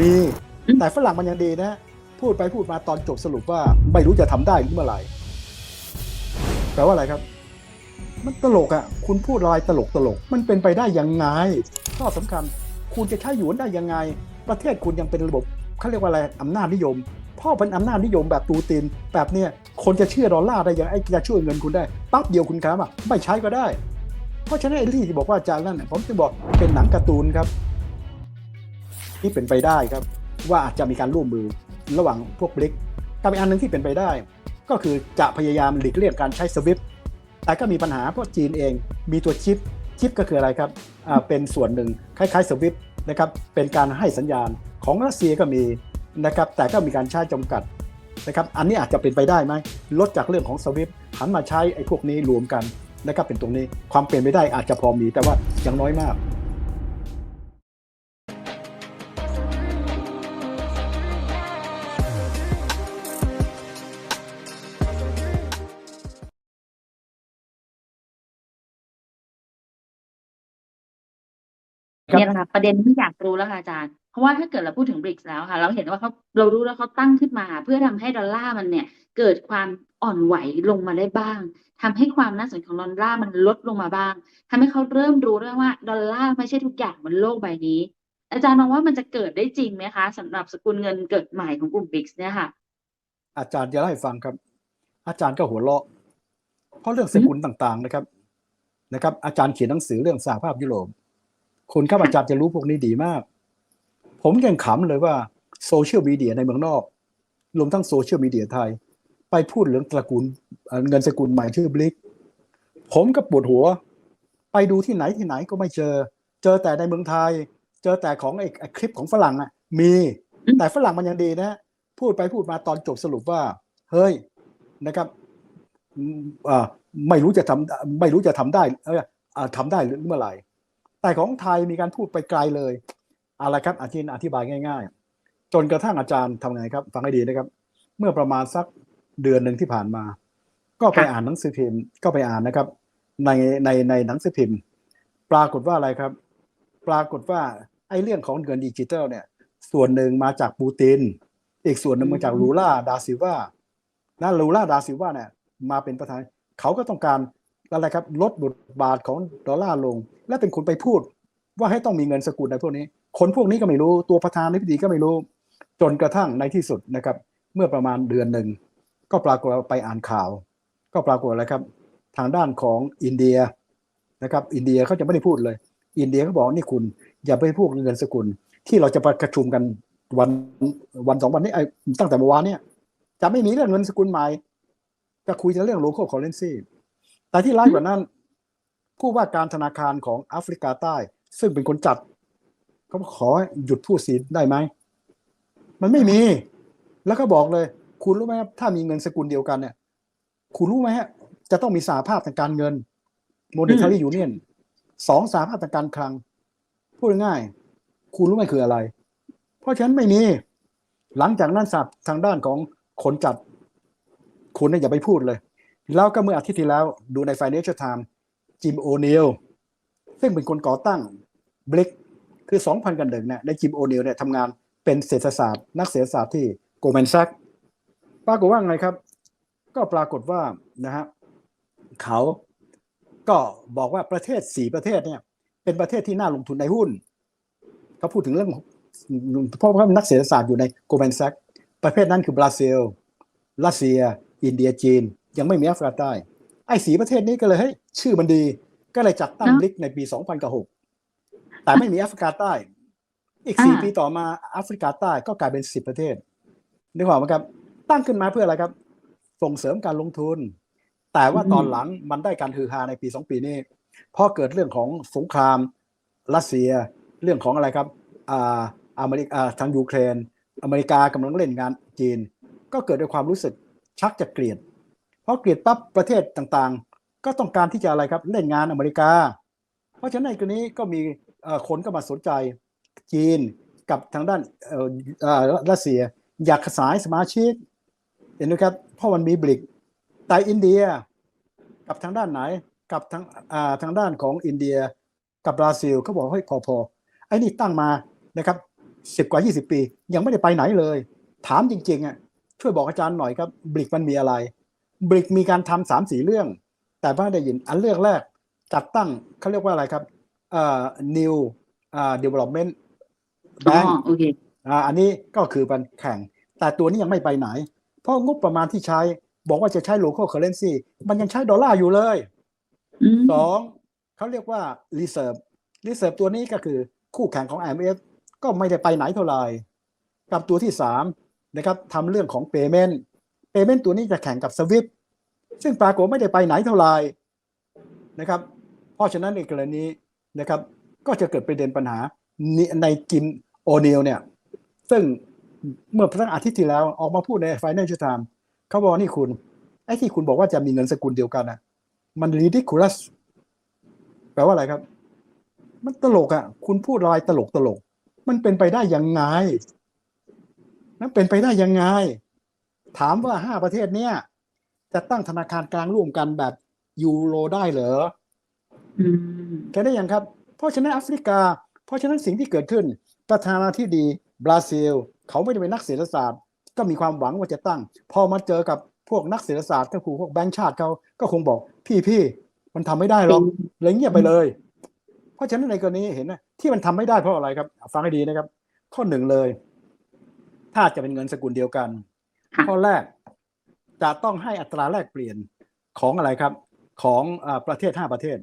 มีอืมแต่ฝรั่งมันยังดีนะ พูดไปพูดมาตอนจบสรุปว่าไม่รู้จะทำได้เมื่อไหร่แปลว่าอะไรครับ มันตลกอะ่ะ คุณพูดอะไรตลกตลก มันเป็นไปได้ยังไงข้อสำคัญ คุณจะใช้หยวนได้ยังไง ประเทศคุณยังเป็นระบบเขาเรียกว่าอะไรอำนาจนิยมพ่อเป็นอำนาจนิยมแบบตูตินแบบเนี้ยคนจะเชื่อดอลลาร์ได้ยังไงจะช่วยเงินคุณได้ปั๊บเดียวคุณครับอะไม่ใช้ก็ได้ เพราะฉะนั้นไอ้ที่บอกว่าอาจารย์นั่นน่ะผมจะบอกเป็นหนังการ์ตูนครับ ที่เป็นไปได้ครับ ว่าอาจจะมีการร่วมมือระหว่างพวกบริกกับอีกอันหนึ่งที่เป็นไปได้ ก็คือจะพยายามหลีกเลี่ยงการใช้สวิฟแต่ก็มีปัญหาเพราะจีนเองมีตัวชิปชิปก็คืออะไรครับอ่าเป็นส่วนหนึ่งคล้ายๆสวิฟนะครับเป็นการให้สัญญาณของรัสเซียก็มีนะครับแต่ก็มีการใช้จำกัดนะครับอันนี้อาจจะเป็นไปได้ไหมลดจากเรื่องของสวิฟหันมาใช้ไอ้พวกนี้รวมกันนะครับเป็นตรงนี้ความเป็นไปได้อาจจะพอมีแต่ว่ายังน้อยมาก ครับเนี่ยแหละค่ะประเด็นที่อยากรู้แล้วค่ะอาจารย์ เพราะว่าถ้าเกิดเราพูดถึงบริกแล้วค่ะ เราเห็นว่าเขาเรารู้แล้วเขาตั้งขึ้นมา เพื่อทำให้ดอลลาร์มันเนี่ย เกิดความอ่อนไหวลงมาได้บ้างทำให้ความน่าสนใจของดอลลาร์มันลดลงมาบ้างทำให้เขาเริ่มรู้เรื่องว่าดอลลาร์ไม่ใช่ทุกอย่างบนโลกใบนี้ อาจารย์มองว่ามันจะเกิดได้จริงไหมคะสำหรับสกุลเงินเกิดใหม่ของกลุ่มบริกเนี่ยค่ะ อาจารย์จะเล่าให้ฟังครับ อาจารย์ก็หัวเราะ เพราะเรื่องสกุลต่างๆนะครับ นะครับ อาจารย์เขียนหนังสือเรื่องสหภาพยุโรป คุณครับอาจารจะรู้พวกนี้ดีมาก ผมยังขำเลยว่าโซเชียลมีเดียในเมืองนอกรวมทั้งโซเชียลมีเดียไทย ไปพูดเรื่องตระกูลเงินสกุลใหม่ชื่อบลิก ผมก็ปวดหัว ไปดูที่ไหนที่ไหนก็ไม่เจอ เจอแต่ในเมืองไทย เจอแต่ของไอ้คลิปของฝรั่งอะ มีแต่ฝรั่งมันยังดีนะ พูดไปพูดมาตอนจบสรุปว่า เฮ้ยนะครับอ่าไม่รู้จะทำไม่รู้จะทำได้เอออ่าทำได้หรือเมื่อไหร่ แต่ของไทยมีการพูดไปไกลเลยอะไรครับอาจารย์อธิบายง่าย ๆ จนกระทั่งอาจารย์ทำไงครับ ฟังให้ดีนะครับ เมื่อประมาณสักเดือนหนึ่งที่ผ่านมา ก็ไปอ่านหนังสือพิมพ์ ก็ไปอ่านนะครับ ในในในหนังสือพิมพ์ ปรากฏว่าอะไรครับ ปรากฏว่าไอ้เรื่องของเงินดิจิทัลเนี่ย ส่วนหนึ่งมาจากปูติน อีกส่วนหนึ่งมาจากลูล่าดาซิลวานะลูล่าดาซิลวาเนี่ยมาเป็นประธาน เขาก็ต้องการ อะไรครับลดบทบาทของดอลลาร์ลง และเป็นคนไปพูดว่าให้ต้องมีเงินสกุลในพวกนี้ คนพวกนี้ก็ไม่รู้ตัวประธานาธิบดีก็ไม่รู้ จนกระทั่งในที่สุดนะครับ เมื่อประมาณเดือนหนึ่ง ก็ปรากฏไปอ่านข่าว ก็ปรากฏอะไรครับ ทางด้านของอินเดียนะครับ อินเดียเขาจะไม่ได้พูดเลย อินเดียเขาบอกนี่คุณ อย่าไปพูดเงินสกุล ที่เราจะประชุมกันวันวันสองวันนี้ไอตั้งแต่เมื่อวานเนี่ยจะไม่มีเรื่องเงินสกุลใหม่จะคุยเรื่อง local currency แต่ที่ร้ายกว่านั้น ผู้ว่าการธนาคารของแอฟริกาใต้ ซึ่งเป็นคนจัดเขาขอหยุดพูดสีได้ไหม มันไม่มี แล้วก็บอกเลย คุณรู้ไหมครับถ้ามีเงินสกุลเดียวกันเนี่ย คุณรู้ไหมฮะ จะต้องมีสหภาพทางการเงิน monetary union สองสหภาพทางการคลัง พูดง่ายๆคุณรู้ไหมคืออะไร เพราะฉะนั้นไม่มี หลังจากนั้นสับทางด้านของคนจัด คุณเนี่ยอย่าไปพูดเลย แล้วก็เมื่ออาทิตย์ที่แล้วดูใน Financial Times จิมโอเนลซึ่งเป็นคนก่อตั้งบลิกคือ 2000 กันหนึ่งเนี่ยในจิมโอเนลเนี่ยทำงานเป็นเศรษฐศาสตร์ นักเศรษฐศาสตร์ที่โกลแมนแซกปรากฏว่าไงครับ ก็ปรากฏว่านะฮะเขาก็บอกว่าประเทศสี่ประเทศเนี่ยเป็นประเทศที่น่าลงทุนในหุ้นเขาพูดถึงเรื่องเพราะว่านักเศรษฐศาสตร์อยู่ในโกลแมนแซกประเภทนั้นคือบราซิล รัสเซีย อินเดียจีน ยังไม่มีแอฟริกาใต้ไอ้สีประเทศนี้ก็เลยเฮ้ยชื่อมันดี ก็เลยจัดตั้งเนอะบลิกในปี 2006 แต่ไม่มีแอฟริกาใต้ อีกสี่อ่าปีต่อมาแอฟริกาใต้ก็กลายเป็น10ประเทศนึกออกไหมครับ ตั้งขึ้นมาเพื่ออะไรครับ ส่งเสริมการลงทุน แต่ว่าตอนหลังมันได้การฮือฮาในปี2ปีนี้เพราะเกิดเรื่องของสงครามรัสเซีย เรื่องของอะไรครับอ่าอเมริกาทางยูเครน อเมริกากำลังเล่นงานจีน ก็เกิดด้วยความรู้สึกชักจะเกลียดเพราะเกลียดปั๊บประเทศต่างๆ ก็ต้องการที่จะอะไรครับเล่นงานอเมริกา เพราะฉะนั้นในกรณีก็มีคนก็มาสนใจจีนกับทางด้านอ่อเอ่อรัสเซีย อยากขสายสมาชิกเห็นไหมครับเพราะมันมีบริกแต่อินเดียกับทางด้านไหนกับทางอ่าทางด้านของอินเดียกับบราซิลเขาบอกเฮ้พอพอไอ้นี่ตั้งมานะครับสิบกว่ายี่สิบปี ยังไม่ได้ไปไหนเลย ถามจริงๆอะช่วยบอกอาจารย์หน่อยครับบริกมันมีอะไร บริกมีการทำสามสี่เรื่อง แต่ไม่ได้ยินอันเรื่องแรก จัดตั้งเขาเรียกว่าอะไรครับเอ่อ new อ่า development อ๋อ bank โอเคอ่าอันนี้ก็คือมันแข่ง แต่ตัวนี้ยังไม่ไปไหน เพราะงบประมาณที่ใช้บอกว่าจะใช้ local currency มันยังใช้ดอลลาร์อยู่เลยอืมสองเขาเรียกว่า reserve reserve ตัวนี้ก็คือคู่แข่งของ IMF ก็ไม่ได้ไปไหนเท่าไหร่กับตัวที่สามนะครับทำเรื่องของ payment payment ตัวนี้จะแข่งกับ SWIFT ซึ่งปรากฏไม่ได้ไปไหนเท่าไหร่นะครับ เพราะฉะนั้นในกรณีนะครับ ก็จะเกิดประเด็นปัญหาในจิมโอเนลเนี่ย ซึ่งเมื่อตั้งอาทิตย์ที่แล้วออกมาพูดใน Financial Times เขาบอกว่านี่คุณไอ้ที่คุณบอกว่าจะมีเงินสกุลเดียวกันนะมัน ridiculous แปลว่าอะไรครับ มันตลกอะ คุณพูดอะไรตลกตลก มันเป็นไปได้ยังไงนั่นเป็นไปได้ยังไง ถามว่าห้าประเทศเนี้ยจะตั้งธนาคารกลางร่วมกันแบบยูโรได้เหรออืมแค่ได้ยังครับ เพราะฉะนั้นแอฟริกา เพราะฉะนั้นสิ่งที่เกิดขึ้น ประธานาธิบดีบราซิล เขาไม่ได้เป็นนักเศรษฐศาสตร์ ก็มีความหวังว่าจะตั้ง พอมาเจอกับพวกนักเศรษฐศาสตร์ก็คือพวกแบงก์ชาติเขาก็คงบอกพี่พี่มันทำไม่ได้หรอกเลยเงียบไปเลย เพราะฉะนั้นในกรณีเห็นนะที่มันทำไม่ได้เพราะอะไรครับ ฟังให้ดีนะครับ ข้อหนึ่งเลย ถ้าจะเป็นเงินสกุลเดียวกันค่ะ ข้อแรกจะต้องให้อัตราแลกเปลี่ยนของอะไรครับ ของอาประเทศห้าประเทศ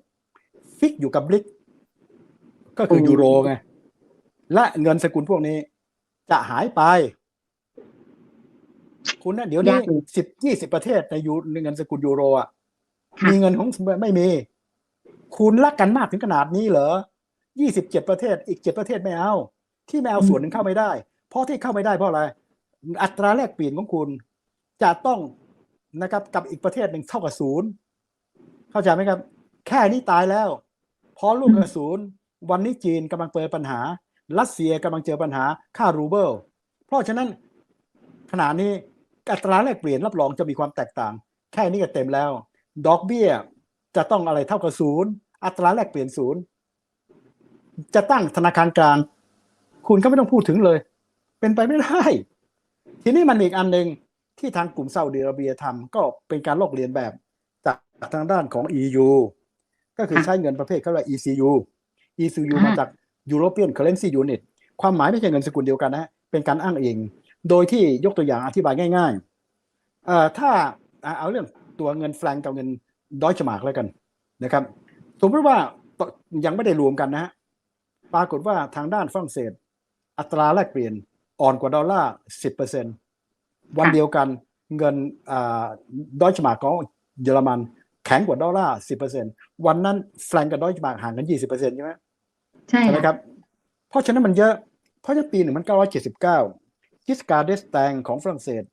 ฟิกอยู่กับบริกก็คือยูโรไงและเงินสกุลพวกนี้จะหายไป คุณนะเดี๋ยวนี้ยากเลยสิบยี่สิบประเทศในยูในเงินสกุลยูโรอะค่ะมีเงินของไม่มี คุณรักกันมากถึงขนาดนี้เหรอยี่สิบเจ็ดประเทศ อีกเจ็ดประเทศไม่เอา ที่ไม่เอาส่วนหนึ่งเข้าไม่ได้ เพราะที่เข้าไม่ได้เพราะอะไร อัตราแลกเปลี่ยนของคุณ จะต้องนะครับกับอีกประเทศหนึ่งเท่ากับศูนย์เข้าใจไหมครับ แค่นี้ตายแล้วพอลูกกับศูนย์วันนี้จีนกำลังเจอปัญหา รัสเซียกำลังเจอปัญหาค่ารูเบิลเพราะฉะนั้นขณะนี้อัตราแลกเปลี่ยนรับรองจะมีความแตกต่าง แค่นี้ก็เต็มแล้ว ดอกเบี้ยจะต้องอะไรเท่ากับศูนย์อัตราแลกเปลี่ยนศูนย์จะตั้งธนาคารกลาง คุณก็ไม่ต้องพูดถึงเลย เป็นไปไม่ได้ ทีนี้มันมีอีกอันหนึ่งที่ทางกลุ่มซาอุดิอาระเบียทำก็เป็นการลอกเลียนแบบจากทางด้านของ EU ก็คือค่ะใช้เงินประเภทเขาเรียก ECU ECU อ่ามมาจาก European Currency Unit ความหมายไม่ใช่เงินสกุลเดียวกันนะ เป็นการอ้างอิง โดยที่ยกตัวอย่างอธิบายง่ายๆเอ่อถ้าอ่าเอาเรื่องตัวเงินแฟรงก์กับเงินดอยชมาร์กแล้วกันนะครับ สมมติว่ายังไม่ได้รวมกันนะฮะปรากฏว่าทางด้านฝรั่งเศส อัตราแลกเปลี่ยน อ่อนกว่าดอลลาร์สิบเปอร์เซ็นวันเดียวกันเงินดอยชมาร์กของเยอรมันแข็งกว่าดอลลาร์สิบเปอร์เซ็นวันนั้นแฟรงก์กับดอยชมาร์กห่างกันยี่สิบเปอร์เซ็นใช่ไหมใช่ใช่ไหมค่ะครับ เพราะฉะนั้นมันเยอะ เพราะฉะนั้นปี1979กิสการ์เดสแตงของฝรั่งเศส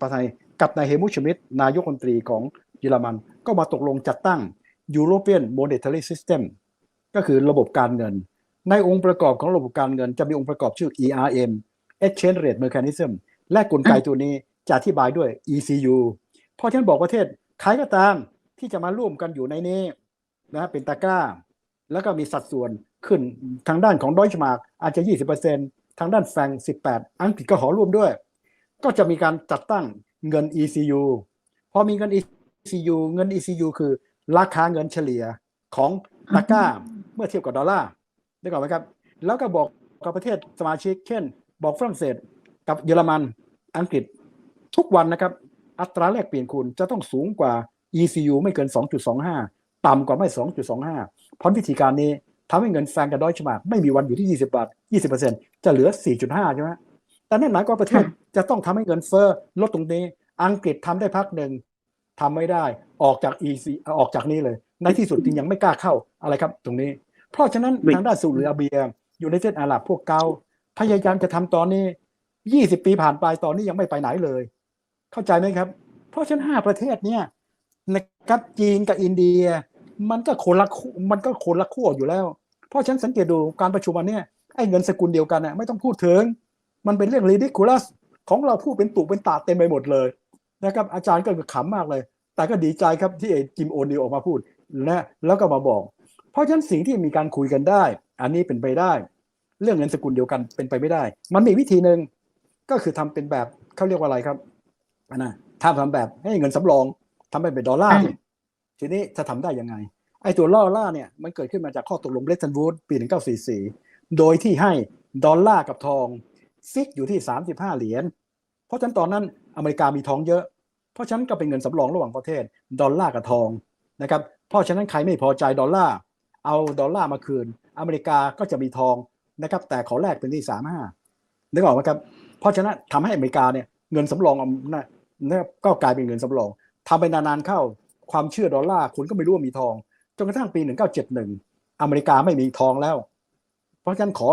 ประธานาธิบดีกับนายเฮมุชมิดนายกรัฐมนตรีของเยอรมัน ก็มาตกลงจัดตั้ง European Monetary System ก็คือระบบการเงิน ในองค์ประกอบของระบบการเงินจะมีองค์ประกอบชื่อ ERM Exchange Rate Mechanism และกลไกตัวนี้จะอธิบายด้วย ECU เพราะฉะนั้นบอกประเทศใครก็ตามที่จะมาร่วมกันอยู่ในนี้นะเป็นตะกร้า แล้วก็มีสัดส่วนขึ้นทางด้านของดอยชมาร์กอาจจะ 20%ทางด้านแฟรงก์18 อังกฤษก็ขอร่วมด้วย ก็จะมีการจัดตั้งเงิน ECU พอมีเงิน ECU เงิน ECU คือราคาเงินเฉลี่ยของตะกร้าเมื่อเทียบกับดอลลาร์ได้ก่อนไหมครับ แล้วก็บอกกับประเทศสมาชิก เช่น บอกฝรั่งเศสกับเยอรมันอังกฤษทุกวันนะครับ อัตราแลกเปลี่ยนคุณจะต้องสูงกว่า ECU ไม่เกิน 2.25 ต่ำกว่าไม่ 2.25 เพราะวิธีการนี้ทำให้เงินแฟงกับดอยชมาร์กไม่มีวันอยู่ที่ 20 บาท 20%จะเหลือ 4.5 ใช่ไหมแต่นั่นหมายความว่าประเทศจะต้องทำให้เงินเฟ้อลดตรงนี้ อังกฤษทำได้พักหนึ่งทำไม่ได้ออกจาก EC ออกจากนี้เลย ในที่สุดจึงยังไม่กล้าเข้าอะไรครับตรงนี้ เพราะฉะนั้นทางด้านซาอุดิอาระเบียอยู่ในเส้นอาหรับพวกเกา พยายามจะทำตอนนี้20ปีผ่านไปตอนนี้ยังไม่ไปไหนเลย เข้าใจไหมครับ เพราะฉะนั้นห้าประเทศเนี่ยนะครับจีนกับอินเดีย มันก็คนละมันก็คนละขั้วอยู่แล้ว เพราะฉะนันสังเกตดูการประชุมวันนี้ไอ้เงินสกุลเดียวกันน่ะไม่ต้องพูดถึง มันเป็นเรื่อง ridiculous ของเราพูดเป็นตุเป็นตาเต็มไปหมดเลยนะครับอาจารย์ก็ขำมากเลย แต่ก็ดีใจครับที่ไอ้จิมโอนิวออกมาพูดและแล้วก็มาบอก เพราะฉะนั้นสิ่งที่มีการคุยกันได้ อันนี้เป็นไปได้ เรื่องเงินสกุลเดียวกันเป็นไปไม่ได้ มันมีวิธีหนึ่งก็คือทำเป็นแบบเขาเรียกว่าอะไรครับอันนะถ้าทำแบบให้เงินสำรองทำเป็นดอลลาร์อ่านี่ทีนี้จะทำได้ยังไง ไอ้ตัวล่อล่าเนี่ยมันเกิดขึ้นมาจากข้อตกลงเบรตันวูดปี 1944 โดยที่ให้ดอลลาร์กับทองฟิกอยู่ที่ 35 เหรียญ เพราะฉะนั้นตอนนั้นอเมริกามีทองเยอะ เพราะฉะนั้นก็เป็นเงินสำรองระหว่างประเทศ ดอลลาร์กับทองนะครับ เพราะฉะนั้นใครไม่พอใจดอลลาร์เอาดอลลาร์มาคืน อเมริกาก็จะมีทอง นะครับ แต่ขอแลกเป็นที่35นึกออกไหมครับ เพราะฉะนั้นทำให้อเมริกาเนี่ยเงินสำรองนะนะครับก็กลายเป็นเงินสำรองทำไปนานๆเข้าความเชื่อดอลลาร์คุณก็ไม่รู้ว่ามีทองจนกระทั่งปี 1971 อเมริกาไม่มีทองแล้ว เพราะฉะนั้นขอ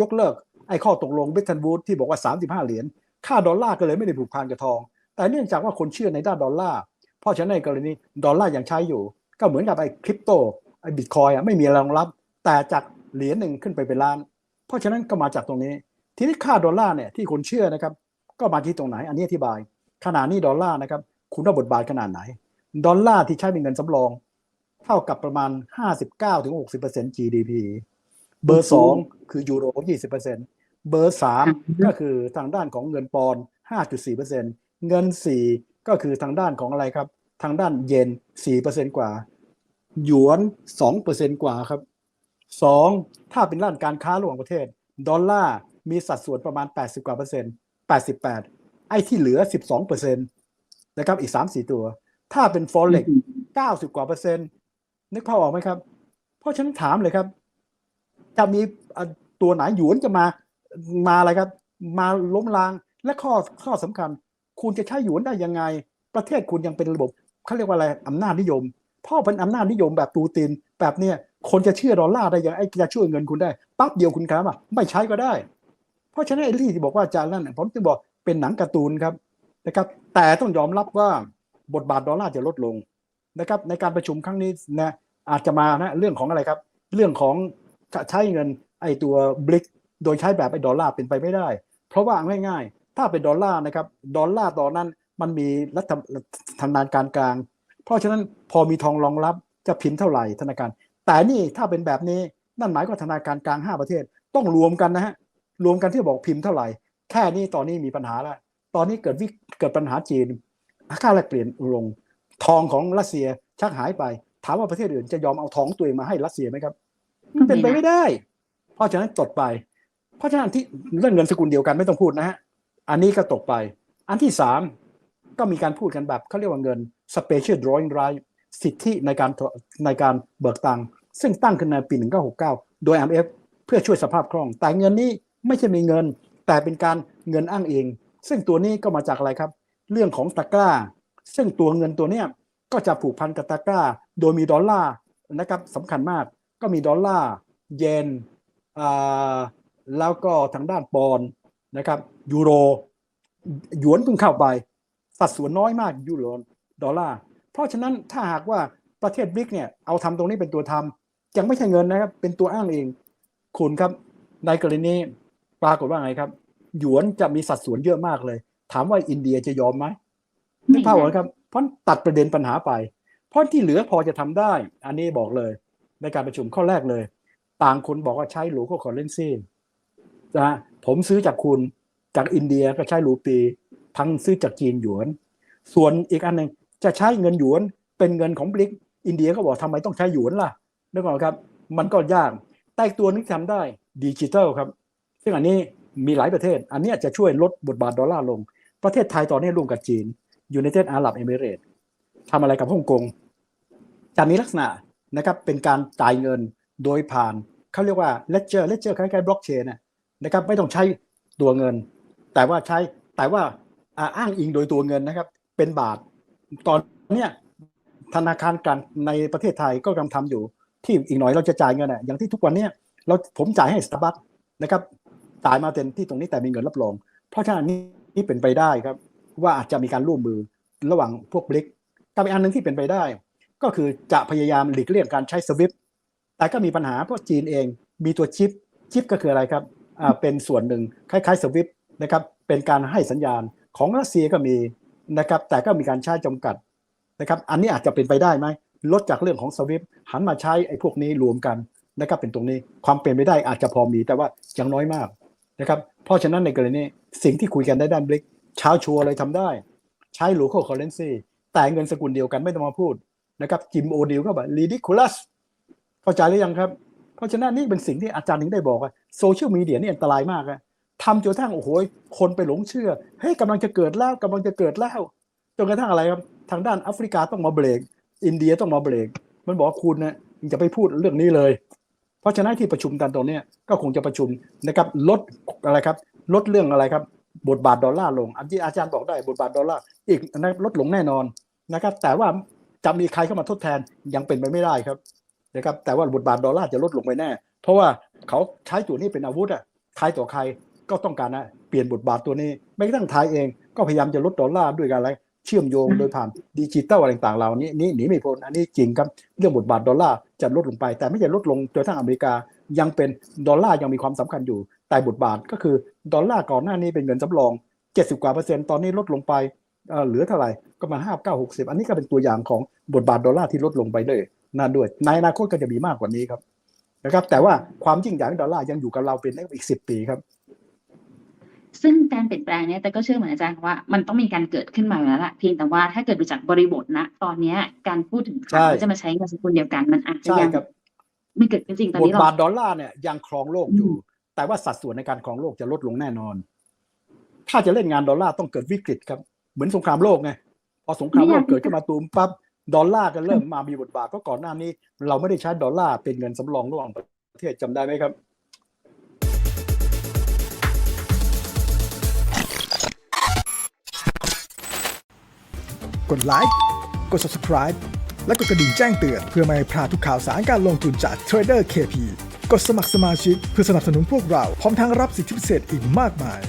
ยกเลิกไอ้ข้อตกลงเบตันวูดที่บอกว่า 35 เหรียญค่าดอลลาร์ก็เลยไม่ได้ผูกพันกับทอง แต่เนื่องจากว่าคนเชื่อในด้านดอลลาร์เพราะฉะนั้นในกรณีดอลลาร์ยังใช้อยู่ ก็เหมือนกับไอ้คริปโตไอ้บิตคอยอะไม่มีรองรับ แต่จากเหรียญหนึ่งขึ้นไปเป็นล้าน เพราะฉะนั้นก็มาจากตรงนี้ ทีนี้ค่าดอลลาร์เนี่ยที่คนเชื่อนะครับ ก็มาที่ตรงไหน อันนี้อธิบายขนาดนี้ดอลลาร์นะครับ คุณว่าบทบาทขนาดไหน ดอลลาร์ที่ใช้เป็นเงินสำรอง เท่ากับประมาณ 59-60% GDP เบอร์สองคือยูโร20%เบอร์สามก็คือทางด้านของเงินปอนด์5.4%เงินสี่ก็คือทางด้านของอะไรครับ ทางด้านเยน4%กว่า หยวน2%กว่าครับ สองถ้าเป็นด้านการค้าระหว่างประเทศ ดอลลาร์มีสัดส่วนประมาณ 80 กว่าเปอร์เซ็นต์ 88 ไอ้ที่เหลือ 12เปอร์เซ็นต์นะครับอีก 3-4 ตัว ถ้าเป็น forex 90 กว่าเปอร์เซ็นต์นึกภาพออกไหมครับ เพราะฉะนันถามเลยครับจะมีตัวไหนหยวนจะมามาอะไรครับ มาล้มล้างและข้อข้อสำคัญ คุณจะใช้หยวนได้ยังไง ประเทศคุณยังเป็นระบบเขาเรียกว่าอะไรอำนาจนิยมพ่อเป็นอำนาจนิยมแบบปูตินแบบเนี้ย คนจะเชื่อดอลลาร์ได้ยังไอ้จะช่วยเงินคุณได้ปั๊บเดียวคุณครับอะไม่ใช้ก็ได้ เพราะฉะนั้นไอ้ที่บอกว่าอาจารย์นั่นผมจึงบอกเป็นหนังการ์ตูนครับนะครับ แต่ต้องยอมรับว่าบทบาทดอลลาร์จะลดลงนะครับ ในการประชุมครั้งนี้นะอาจจะมานะเรื่องของอะไรครับ เรื่องของใช้เงินไอ้ตัวบลิกโดยใช้แบบไอ้ดอลลาร์เป็นไปไม่ได้ เพราะว่าง่ายๆ ถ้าเป็นดอลลาร์นะครับดอลลาร์ตอนนั้นมันมีรัฐธนาคารกลาง เพราะฉะนั้นพอมีทองรองรับจะพิมพ์เท่าไหร่ธนาคาร แต่นี่ถ้าเป็นแบบนี้นั่นหมายควาธนาคารกลางห้าประเทศต้องรวมกันนะฮะรวมกันที่บอกพิมพ์เท่าไหร่ แค่นี้ตอนนี้มีปัญหาแล้วตอนนี้เกิดวิเกิดปัญหาจีนค่าแลกเปลี่ยนลงทองของรัสเซียชักหายไป ถามว่าประเทศอื่นจะยอมเอาทองตัวเองมาให้รัสเซียไหมครับ มันเป็นไปไม่ได้ เพราะฉะนั้นตดไป เพราะฉะนั้นที่เรื่องเงินสกุลเดียวกันไม่ต้องพูดนะฮะอันนี้ก็ตกไป อันที่สามก็มีการพูดกันแบบเขาเรียกว่าเงิน special drawing right สิทธิในการในการเบิกตังค์ ซึ่งตั้งขึ้นในปี 1969 โดย IMF เพื่อช่วยสภาพคล่อง แต่เงินนี้ไม่ใช่มีเงิน แต่เป็นการเงินอ้างเอง ซึ่งตัวนี้ก็มาจากอะไรครับ เรื่องของตะกร้า ซึ่งตัวเงินตัวเนี้ยก็จะผูกพันกับตะกร้า โดยมีดอลลาร์นะครับสำคัญมาก ก็มีดอลลาร์เยนอ่าแล้วก็ทางด้านปอนนะครับยูโรหยวนเพิ่งเข้าไปสัดส่วนน้อยมากยูโรดอลลาร์เพราะฉะนั้นถ้าหากว่าประเทศบริกเนี่ยเอาทำตรงนี้เป็นตัวทำ ยังไม่ใช่เงินนะครับ เป็นตัวอ้างเอง คุณครับ ในกรณีปรากฏว่าไงครับ หยวนจะมีสัดส่วนเยอะมากเลย ถามว่าอินเดียจะยอมไหมนึกภาพออกไหมครับ เพราะตัดประเด็นปัญหาไป เพราะที่เหลือพอจะทำได้ อันนี้บอกเลย ในการประชุมข้อแรกเลย ต่างคนบอกว่าใช้หลูก็คอเลนซีนะผมซื้อจากคุณจากอินเดียก็ใช้หลูปีทั้งซื้อจากจีนหยวน ส่วนอีกอันหนึ่งจะใช้เงินหยวนเป็นเงินของบริกอินเดียก็บอกทำไมต้องใช้หยวนล่ะ นึกออกครับ มันก็ยาก แต่ตัวนึงที่ทำได้ดิจิทัลครับ ซึ่งอันนี้มีหลายประเทศ อันนี้จะช่วยลดบทบาทดอลลาร์ลง ประเทศไทยตอนนี้ร่วมกับจีนยู n i เต็ดอาหรับเอมิเรตทำอะไรกับฮ่องกงจะมีลักษณะนะครับเป็นการจ่ายเงินโดยผ่านเขาเรียกว่า ledger ledger คล้ายๆบล็อกเชนนะครับไม่ต้องใช้ตัวเงิน แต่ว่าใช้แต่ว่าอ,อ้างอิงโดยตัวเงินนะครับ เป็นบาท ตอนเนี้ยธนาคารกลางในประเทศไทยก็กำลังทำอยู่ ที่อีกหน่อยเราจะจ่ายเงินอะอย่างที่ทุกวันเนี้ยเราผมจ่ายให้สตาร์บัคนะครับจ่ายมาเต็มที่ตรงนี้แต่มีเงินรับรอง เพราะฉะนั้นนี้นี่เป็นไปได้ครับ ว่าอาจจะมีการร่วมมือระหว่างพวกบริกกับอีกอันหนึ่งที่เป็นไปได้ ก็คือจะพยายามหลีกเลี่ยงการใช้สวิฟแต่ก็มีปัญหาเพราะจีนเองมีตัวชิปชิปก็คืออะไรครับอ่าเป็นส่วนหนึ่งคล้ายๆสวิฟนะครับเป็นการให้สัญญาณของรัสเซียก็มีนะครับแต่ก็มีการใช้จำกัดนะครับอันนี้อาจจะเป็นไปได้ไหม ลดจากเรื่องของสวิฟหันมาใช้ไอ้พวกนี้รวมกันนะครับเป็นตรงนี้ความเป็นไปได้อาจจะพอมีแต่ว่ายังน้อยมากนะครับเพราะฉะนั้นในกรณีสิ่งที่คุยกันได้ด้านบริกเช้าชัวร์เลยทำได้ ใช้ local currency แต่เงินสกุลเดียวกันไม่ต้องมาพูดนะครับจิมโอดิลก็แบบ ridiculous เข้าใจหรือยังครับ เพราะฉะนั้นนี่เป็นสิ่งที่อาจารย์ถึงได้บอกว่าโซเชียลมีเดียนี่อันตรายมากอะทำจนกระทั่งโอ้โหคนไปหลงเชื่อเฮ้ยกำลังจะเกิดแล้วกำลังจะเกิดแล้วจนกระทั่งอะไรครับทางด้านแอฟริกาต้องมาเบรก อินเดียต้องมาเบรก มันบอกว่าคุณนะอย่าไปพูดเรื่องนี้เลย เพราะฉะนั้นที่ประชุมกันตรงนี้ก็คงจะประชุมนะครับลดอะไรครับ ลดเรื่องอะไรครับ บทบาทดอลลาร์ลงอันที่อาจารย์บอกได้บทบาทดอลลาร์อีกนะลดลงแน่นอนนะครับ แต่ว่าจะมีใครเข้ามาทดแทนยังเป็นไปไม่ได้ครับนะครับแต่ว่าบทบาทดอลลาร์จะลดลงไปแน่ เพราะว่าเขาใช้ตัวนี้เป็นอาวุธอะใครต่อใครก็ต้องการนะเปลี่ยนบทบาทตัวนี้ไม่กระทั่งไทยเองก็พยายามจะลดดอลลาร์ด้วยการอะไร เชื่อมโยงโดยผ่านดิจิตอลอะไรต่างๆเหล่านี้นี่หนีไม่พ้นอันนี้จริงครับเรื่องบทบาทดอลลาร์จะลดลงไป แต่ไม่ใช่ลดลงจนทั้งอเมริกายังเป็นดอลลาร์ยังมีความสำคัญอยู่แต่บทบาทก็คือดอลลาร์ก่อนหน้านี้เป็นเงินสำรอง 70 กว่าเปอร์เซ็นต์ตอนนี้ลดลงไปเอ่อเหลือเท่าไหร่ก็มาห้าเก้าหกสิบอันนี้ก็เป็นตัวอย่างของบทบาทดอลลาร์ที่ลดลงไปด้วยนั่นด้วยในอนาคตก็จะมีมากกว่านี้ครับนะครับแต่ว่าความยิ่งใหญ่ของดอลลาร์ยังอยู่กับเราเป็นอีกสิบปีครับ ซึ่งการเปลี่ยนแปลงเนี่ยแต่ก็เชื่อเหมือนอาจารย์ว่ามันต้องมีการเกิดขึ้นมาอยู่แล้วล่ะเพียงแต่ว่าถ้าเกิดดูจากบริบทนะ ตอนเนี้ยการพูดถึงใช่ข่าวว่าจะมาใช้เงินสกุลเดียวกันมันอาจจะใช่ยังครับไม่เกิดขึ้นจริงตอนบทนี้เราบาทดอลลาร์เนี่ยยังครองโลกอยู่อืมแต่ว่าสัดส่วนในการครองโลกจะลดลงแน่นอน ถ้าจะเล่นงานดอลลาร์ต้องเกิดวิกฤตครับ เหมือนสงครามโลกไงพอสงครามโลกเกิดขึ้นมาตูมปั๊บดอลลาร์ก็เริ่มมามีบทบาทเพราะก่อนหน้านี้ เราไม่ได้ใช้ดอลลาร์เป็นเงินสำรองระหว่างประเทศจำได้ไหมครับ กดไลค์ กด subscribe และกดกระดิ่งแจ้งเตือนเพื่อไม่ให้พลาดทุกข่าวสารการลงทุนจาก Trader KP กดสมัครสมาชิกเพื่อสนับสนุนพวกเราพร้อมทั้งรับสิทธิพิเศษอีกมากมาย